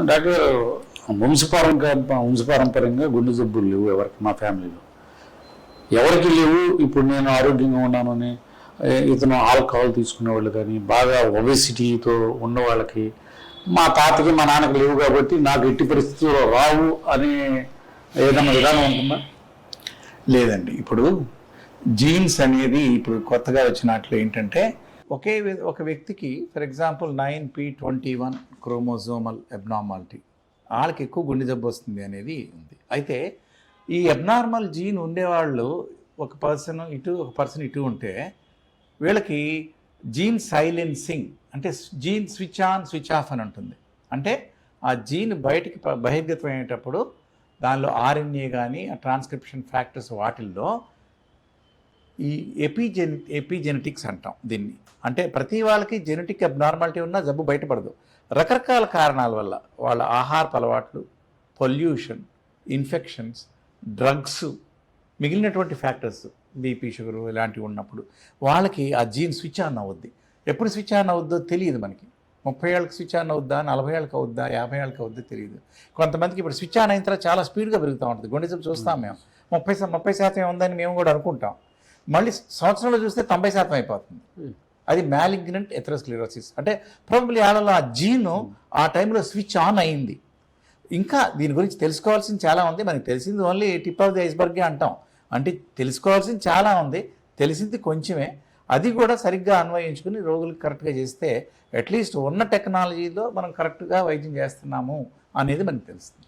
Doctor గారు వంశపారంగా వంశపారంపర్యంగా గుండె జబ్బులు లేవు ఎవరికి మా ఫ్యామిలీలో. ఎవరికి లేవు ఇప్పుడు నేను ఆరోగ్యంగా ఉన్నానని ఇతను ఆల్కహాల్ తీసుకునే వాళ్ళు కానీ బాగా ఒబెసిటీతో ఉన్న వాళ్ళకి మా తాతకి మా నాన్నకి లేవు కాబట్టి నాకు ఎట్టి పరిస్థితుల్లో రావు అని ఏదైనా విధానం ఉంటుందా? లేదండి. ఇప్పుడు జీన్స్ అనేది ఇప్పుడు కొత్తగా వచ్చినట్లు ఏంటంటే ఒకే ఒక వ్యక్తికి for example nine p twenty one chromosomal abnormality వాళ్ళకి ఎక్కువ గుండె జబ్బు వస్తుంది అనేది ఉంది. అయితే ఈ అబ్నార్మల్ జీన్ ఉండేవాళ్ళు ఒక పర్సన్ ఇటు ఒక పర్సన్ ఇటు ఉంటే వీళ్ళకి జీన్ సైలెన్సింగ్ అంటే gene switch on switch off అని ఉంటుంది అంటే ఆ జీన్ బయటికి బహిర్గతం అయ్యేటప్పుడు దానిలో ఆర్ఎన్ఏ కానీ ఆ ట్రాన్స్క్రిప్షన్ ఫ్యాక్టర్స్ వాటిల్లో ఈ ఎపిజెన్ ఎపిజెనెటిక్స్ అంటాం దీన్ని. అంటే ప్రతి వాళ్ళకి జెనెటిక్ అబ్నార్మాలిటీ ఉన్నా జబ్బు బయటపడదు. రకరకాల కారణాల వల్ల వాళ్ళ ఆహారపు అలవాట్లు పొల్యూషన్ ఇన్ఫెక్షన్స్ డ్రగ్స్ మిగిలినటువంటి ఫ్యాక్టర్స్ బీపీ షుగర్ ఇలాంటివి ఉన్నప్పుడు వాళ్ళకి ఆ జీన్ స్విచ్ ఆన్ అవుద్ది. ఎప్పుడు స్విచ్ ఆన్ అవుద్దో తెలియదు మనకి. ముప్పై ఏళ్ళకి స్విచ్ ఆన్ అవుద్దా నలభై ఏళ్ళకి అవుద్దా యాభై ఏళ్ళకి అవుద్దో తెలియదు. కొంతమందికి ఇప్పుడు స్విచ్ ఆన్ అయిన తర్వాత చాలా స్పీడ్గా పెరుగుతూ ఉంటుంది. గుండె జబ్బు చూస్తాం మేము. ముప్పై ముప్పై శాతం ఉందని మేము కూడా అనుకుంటాం. మళ్ళీ సంవత్సరంలో చూస్తే తొంభై శాతం అయిపోతుంది. అది మ్యాలిగ్నెంట్ ఎథ్రోస్క్లిరోసిస్ అంటే ప్రాబబ్లీ వాళ్ళలో ఆ జీను ఆ టైంలో స్విచ్ ఆన్ అయింది. ఇంకా దీని గురించి తెలుసుకోవాల్సింది చాలా ఉంది. మనకి తెలిసింది ఓన్లీ టిప్ ఆఫ్ ది ఐస్బర్గే అంటాం. అంటే తెలుసుకోవాల్సింది చాలా ఉంది. తెలిసింది కొంచెమే. అది కూడా సరిగ్గా అన్వయించుకుని రోగులకు కరెక్ట్గా చేస్తే అట్లీస్ట్ ఉన్న టెక్నాలజీలో మనం కరెక్ట్గా వైద్యం చేస్తున్నాము అనేది మనకు తెలుస్తుంది.